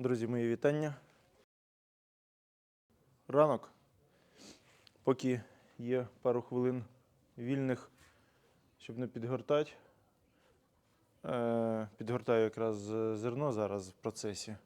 Друзі, мої вітання. Ранок. Поки є пару хвилин вільних, щоб не підгортати. Е, підгортаю якраз зерно зараз в процесі.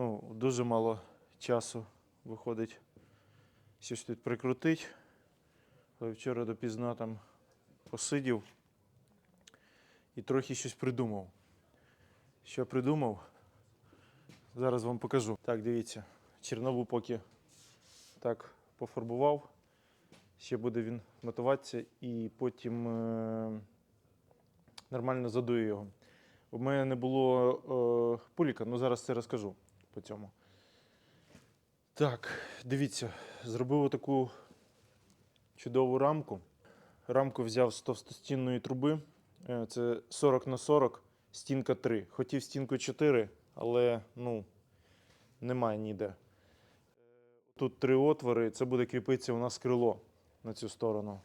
Ну, дуже мало часу виходить щось тут прикрутити. Але вчора допізна там посидів і трохи щось придумав. Що придумав? Зараз вам покажу. Так, дивіться, чернову поки так пофарбував. Ще буде він матуватися і потім е- нормально задую його. У мене не було е, пуліка, ну зараз це розкажу по цьому. Так, дивіться, зробив таку чудову рамку. Рамку взяв з товстостінної труби. Е, Це 40 на 40, стінка 3. Хотів стінку 4, але ну, немає ніде. Тут три отвори, це буде кріпитися у нас крило на цю сторону.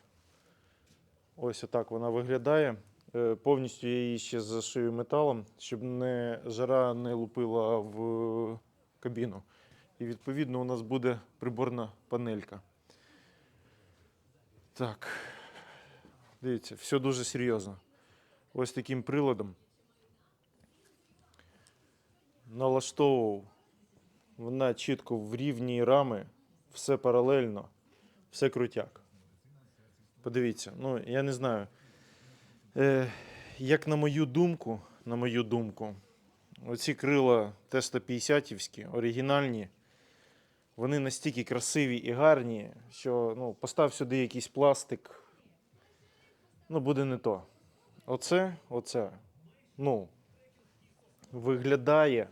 Ось отак вона виглядає. Е, Повністю я її ще зашию металом, щоб не жара не лупила в кабіну. І відповідно у нас буде приборна панелька. Так. Дивіться, все дуже серйозно. Ось таким приладом налаштовував. Вона чітко в рівні рами, все паралельно, все крутяк. Подивіться, ну я не знаю. Е, як на мою думку, на мою думку, оці крила Т-150-івські, оригінальні, вони настільки красиві і гарні, що ну, постав сюди якийсь пластик, ну, буде не то. Оце, оце, ну, виглядає,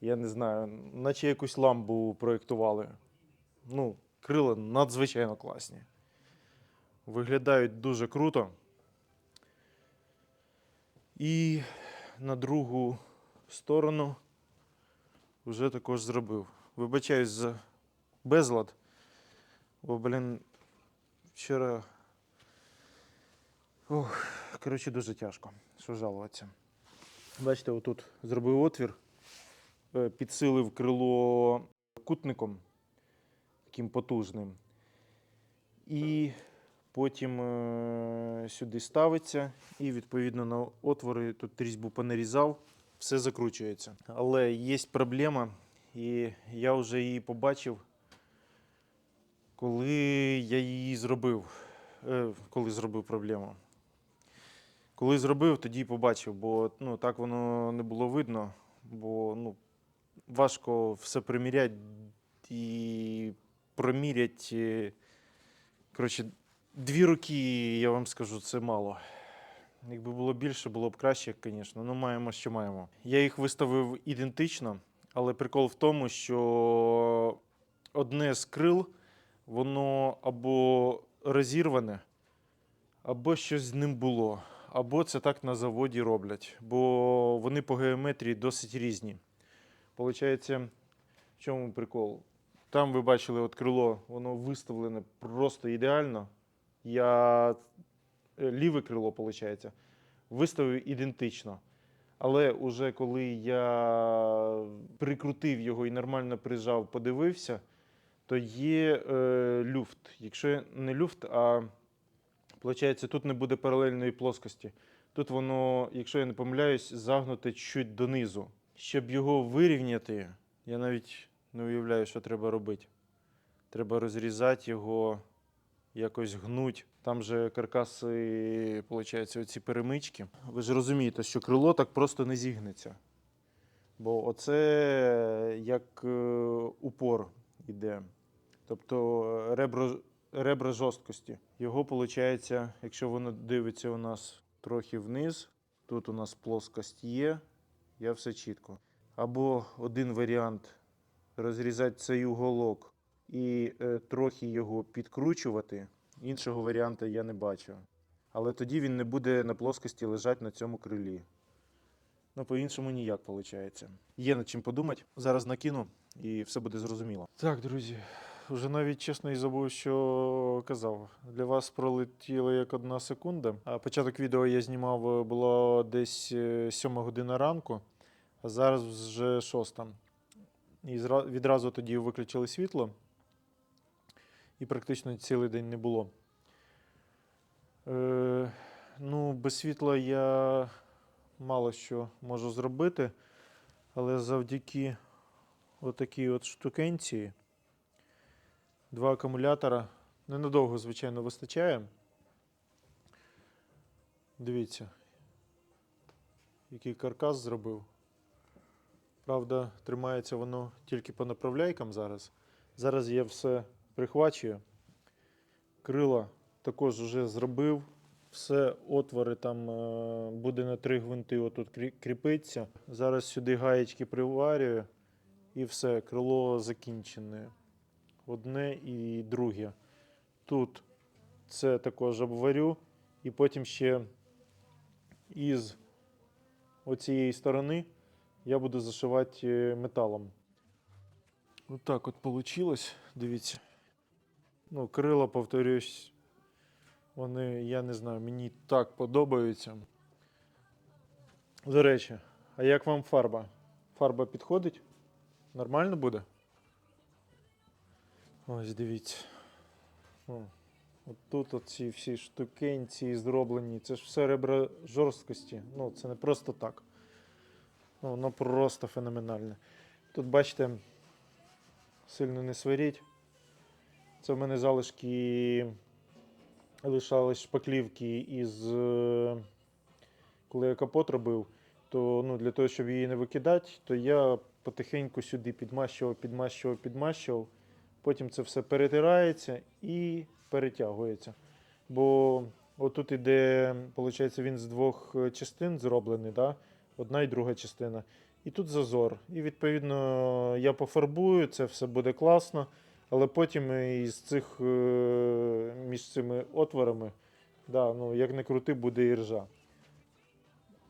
я не знаю, наче якусь ламбу проєктували. Ну, крила надзвичайно класні. Виглядають дуже круто. І на другу сторону вже також зробив. Вибачаюсь за безлад. Бо, блін, вчора. Ох, коротше, дуже тяжко, що жалуватися. Бачите, отут зробив отвір, е, підсилив крило кутником таким потужним. І потім е, сюди ставиться, і відповідно на отвори тут різьбу понарізав, все закручується. Але є проблема, і я вже її побачив, коли я її зробив. Е, коли зробив проблему. Коли зробив, тоді побачив, бо ну, так воно не було видно, бо ну, важко все приміряти і проміряти. Коротше, Дві роки, я вам скажу, це мало. Якби було більше, було б краще, звісно. Ну, маємо, що маємо. Я їх виставив ідентично, але прикол в тому, що одне з крил, воно або розірване, або щось з ним було, або це так на заводі роблять, бо вони по геометрії досить різні. Получається, в чому прикол? Там ви бачили от крило, воно виставлене просто ідеально. Я е, ліве крило, виходить, виставив ідентично. Але уже коли я прикрутив його і нормально прижав, подивився, то є е, люфт. Якщо не люфт, а виходить, тут не буде паралельної плоскості. Тут воно, якщо я не помиляюсь, загнуте чуть донизу. Щоб його вирівняти, я навіть не уявляю, що треба робити. Треба розрізати його, якось гнуть. Там же каркаси, виходить, оці перемички. Ви ж розумієте, що крило так просто не зігнеться. Бо оце як е, упор іде. Тобто е, ребро ребра жорсткості. Його виходить, якщо воно дивиться у нас трохи вниз, тут у нас плоскость є, я все чітко. Або один варіант розрізати цей уголок і е, трохи його підкручувати. Іншого варіанту я не бачу. Але тоді він не буде на плоскості лежати на цьому крилі. Ну, по-іншому ніяк виходить. Є над чим подумати. Зараз накину і все буде зрозуміло. Так, друзі, вже навіть чесно і забув, що казав. Для вас пролетіла як одна секунда. А початок відео я знімав е, було десь е, 7 година ранку, а зараз вже 6. І відразу тоді виключили світло. І практично цілий день не було. Е, ну, без світла я мало що можу зробити, але завдяки отакій от штукенції два акумулятора ненадовго, звичайно, вистачає. Дивіться, який каркас зробив. Правда, тримається воно тільки по направляйкам зараз. Зараз я все прихвачую. Крила також вже зробив. Все, отвори там е, буде на три гвинти отут крі- кріпиться. Зараз сюди гаєчки приварюю і все, крило закінчене. Одне і друге. Тут це також обварю, і потім ще із оцієї сторони я буду зашивати е, металом. Отак от вийшло. Дивіться. Ну, крила, повторюсь, вони, я не знаю, мені так подобаються. До речі, а як вам фарба? Фарба підходить? Нормально буде? Ось дивіться. О, от тут оці всі штукенці зроблені. Це ж все ребра жорсткості. Ну, це не просто так. Ну, воно просто феноменальне. Тут, бачите, сильно не сваріть. Це в мене залишки лишались шпаклівки із. е, Коли я капот робив, то ну, для того, щоб її не викидати, то я потихеньку сюди підмащував, підмащував, підмащував. Потім це все перетирається і перетягується. Бо отут іде, виходить, він з двох е, частин зроблений, да? одна і друга частина. І тут зазор. І відповідно я пофарбую, це все буде класно. Але потім із цих е, між цими отворами, да, ну, як не крути, буде іржа.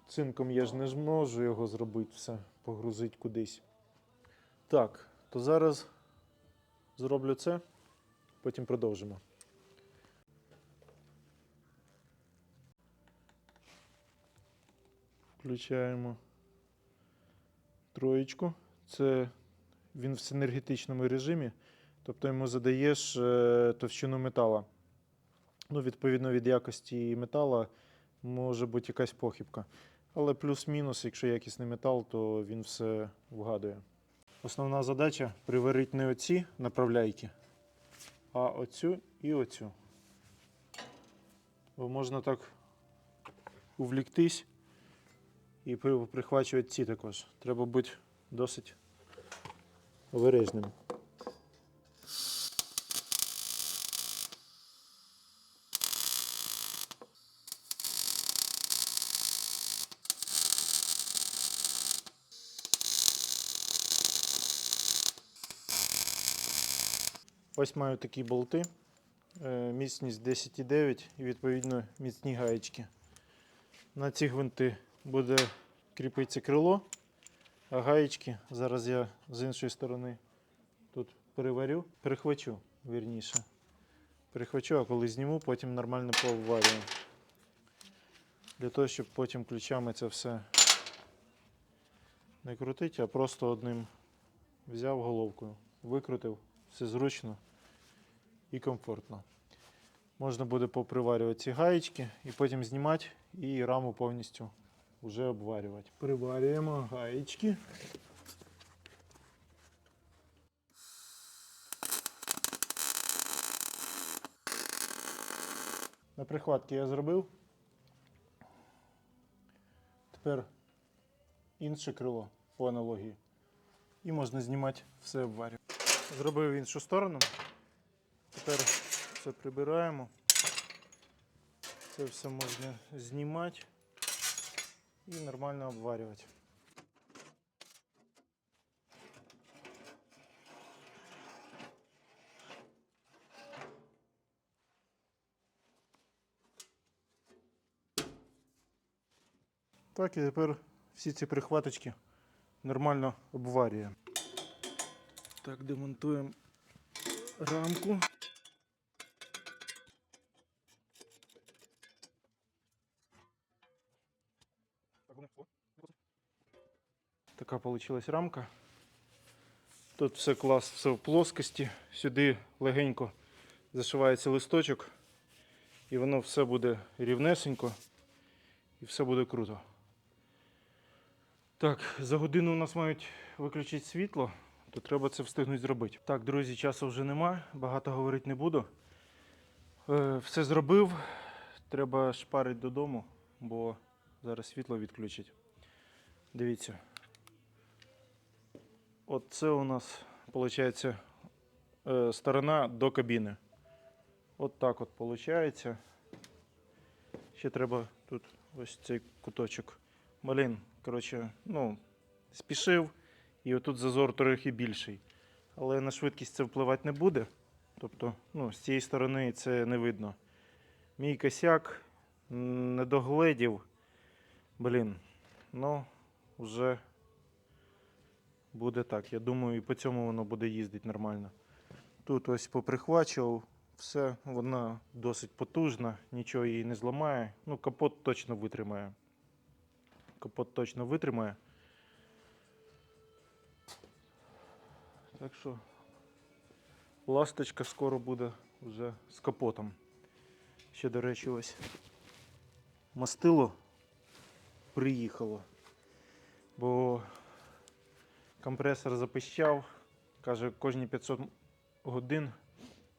Цинком я ж не зможу його зробити все, погрузити кудись. Так, то зараз зроблю це, потім продовжимо. Включаємо троєчку. Це він в синергетичному режимі, тобто йому задаєш е, товщину метала. Ну, відповідно від якості метала може бути якась похибка. Але плюс-мінус, якщо якісний метал, то він все вгадує. Основна задача приварити не оці направляйки, а оцю і оцю. Бо можна так увліктись і прихвачувати ці також. Треба бути досить обережним. Ось маю такі болти. Е, Міцність 10,9 і відповідно міцні гаєчки. На ці гвинти буде кріпитися крило, а гаєчки зараз я з іншої сторони тут переварю, перехвачу, вірніше. Перехвачу, а коли зніму, потім нормально пообварюю. Для того, щоб потім ключами це все не крутити, а просто одним взяв головкою, викрутив, все зручно і комфортно. Можна буде поприварювати ці гаєчки і потім знімати і раму повністю вже обварювати. Приварюємо гаєчки. На прихватки я зробив. Тепер інше крило по аналогії. І можна знімати все обварювати. Зробив іншу сторону. Тепер все прибираємо. Це все можна знімати і нормально обварювати. Так, і тепер всі ці прихваточки нормально обварюємо. Так, демонтуємо рамку. Така вийшла рамка. Тут все клас, все в плоскості. Сюди легенько зашивається листочок, і воно все буде рівнесенько і все буде круто. Так, за годину у нас мають виключити світло, то треба це встигнути зробити. Так, друзі, часу вже нема, багато говорити не буду. Е, все зробив. Треба шпарити додому, бо зараз світло відключать. Дивіться. От це у нас, виходить, е, сторона до кабіни. От так от виходить. Ще треба тут ось цей куточок. Блін, коротше, ну, спішив, і отут зазор трохи більший. Але на швидкість це впливати не буде. Тобто, ну, з цієї сторони це не видно. Мій косяк м, не. Блін, ну, вже буде так. Я думаю, і по цьому воно буде їздити нормально. Тут ось поприхвачував, все, вона досить потужна, нічого її не зламає. Ну, капот точно витримає. Капот точно витримає. Так що ласточка скоро буде вже з капотом. Ще, до речі, ось мастило приїхало. Бо компресор запищав, каже, кожні 500 годин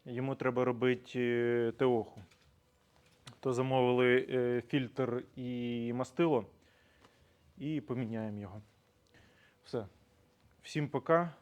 йому треба робити е, ТОХу. То замовили е, фільтр і мастило і поміняємо його. Все. Всім пока.